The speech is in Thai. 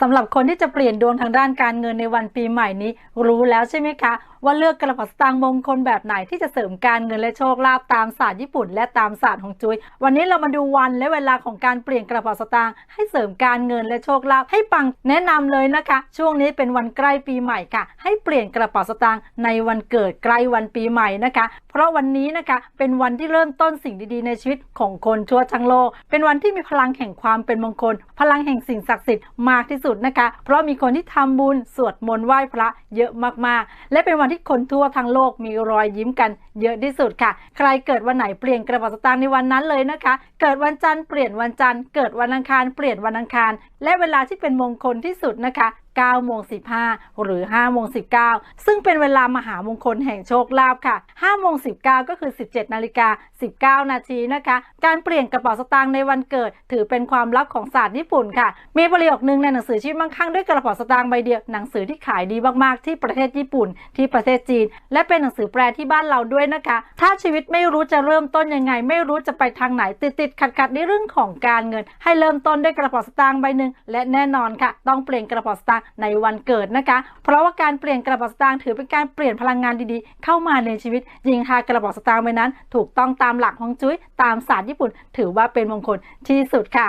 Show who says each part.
Speaker 1: สำหรับคนที่จะเปลี่ยนดวงทางด้านการเงินในวันปีใหม่นี้ รู้แล้วใช่ไหมคะว่าเลือกกระเป๋าสตางค์มงคลแบบไหนที่จะเสริมการเงินและโชคลาภตามศาสตร์ญี่ปุ่น และตามศาสตร์ของจุ้ยวันนี้เรามาดูวันและเวลาของการเปลี่ยนกระเป๋าสตางค์ให้เสริมการเงินและโชคลาภให้ปังแนะนำเลยนะคะ ช่วงนี้เป็นวันใกล้ปีใหม่ค่ะ ให้เปลี่ยนกระเป๋าสตางค์ในวันเกิดใกล้วันปีใหม่นะคะ เพราะวันนี้นะคะเป็นวันที่เริ่มต้นสิ่งดีๆ ในชีวิตของคนทั่วทั้งโลก เป็นวันที่มีพลังแห่งความเป็นมงคล พลังแห่งสิ่งศักดิ์สิทธิ์มากที่สุดนะคะ เพราะมีคนที่ทำบุญสวดมนต์ไหว้พระเยอะมากๆ และเป็นวันที่คนทั่วทั้งโลกมีรอยยิ้มกันเยอะที่สุดค่ะ ใครเกิดวันไหนเปลี่ยนกระเป๋าสตางค์ในวันนั้นเลยนะคะ เกิดวันจันทร์เปลี่ยนวันจันทร์ เกิดวันอังคารเปลี่ยนวันอังคาร และเวลาที่เป็นมงคลที่สุดนะคะ 9โมง15 หรือ5โมง19 ซึ่งเป็นเวลามหามงคลแห่งโชคลาภค่ะ5โมง19 ก็คือ 17นาฬิกา19 นาทีนะคะ การเปลี่ยนกระเป๋าสตางค์ในวันเกิด ถือเป็นความลับของศาสตร์ญี่ปุ่นค่ะ มีประโยคนึงในหนังสือชีวิตมั่งคั่งด้วยกระเป๋าสตางค์ใบเดียวหนังสือที่ขายดีมากๆ ที่ประเทศญี่ปุ่น ที่ประเทศจีน และเป็นหนังสือแปลที่บ้านเราด้วยนะคะ ถ้าชีวิตไม่รู้จะเริ่มต้นยังไง ไม่รู้จะไปทางไหนติดติดขัดขัดๆในเรื่องของการเงิน ให้เริ่มต้นด้วยกระเป๋าสตางค์ใบหนึ่งและแน่นอนค่ะ ต้องเปลี่ยนกระเป๋าสตางค์ในวันเกิดนะคะ เพราะว่าการเปลี่ยนกระเป๋าสตางค์ถือเป็นการเปลี่ยนพลังงานดีๆ เข้ามาในชีวิต ยิงทากระเป๋าสตางค์ไปนั้น ถูกต้องตามหลักฮวงจุ้ยตามศาสตร์ญี่ปุ่น ถือว่าเป็นมงคลที่สุดค่ะ